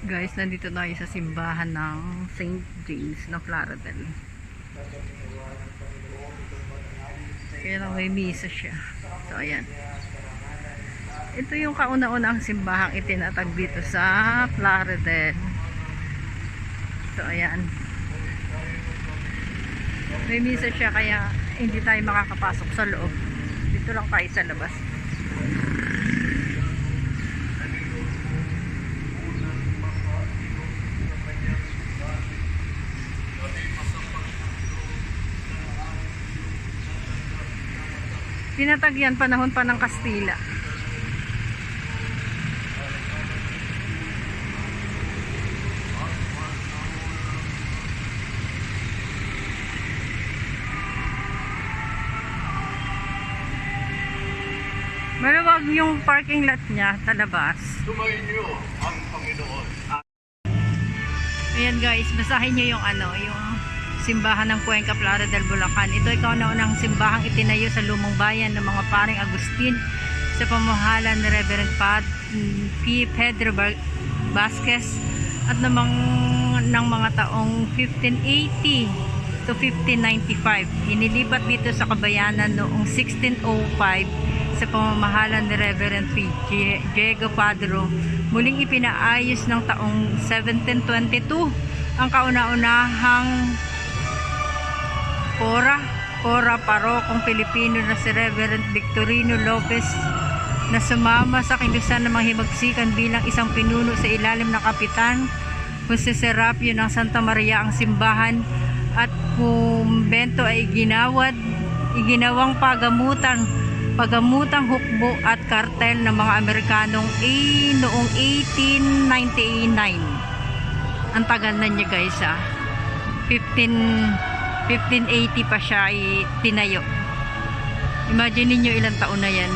Guys, nandito tayo sa simbahan ng St. James na Plaradel. Kaya lang may misa siya. So, ayan. Ito yung kauna-unang simbahang itinatag dito sa Plaradel. So, ayan. May misa siya kaya hindi tayo makakapasok sa loob. Dito lang tayo sa labas. Tinatag yan panahon pa ng Kastila. Maluwag yung parking lot niya sa labas. Sumainyo ang Panginoon. Ayan guys, basahin nyo yung ano, yung simbahan ng Cuenca Plata del Bulacan. Ito ikaw na unang simbahang itinayo sa lumang bayan ng mga paring Agustin sa pamahalan ni Reverend Pat P. Pedro Vasquez at namang ng mga taong 1580 to 1595. Inilipat dito sa kabayanan noong 1605 sa pamamahalan ni Reverend P. Diego Padro. Muling ipinaayos ng taong 1722 ang kauna-unahang Cora, Cora Parokong Pilipino na si Reverend Victorino Lopez na sumama sa kilusan ng mga himagsikan bilang isang pinuno sa ilalim ng kapitan Jose Serapio ng Santa Maria ang simbahan at kumbento ay ginawad iginawang pagamutan pagamutang hukbo at kartel ng mga Amerikanong A noong 1899 ang tagal na niya guys ah. 15 1580 pa siya ay tinayo. Imagine niyo ilang taon na yan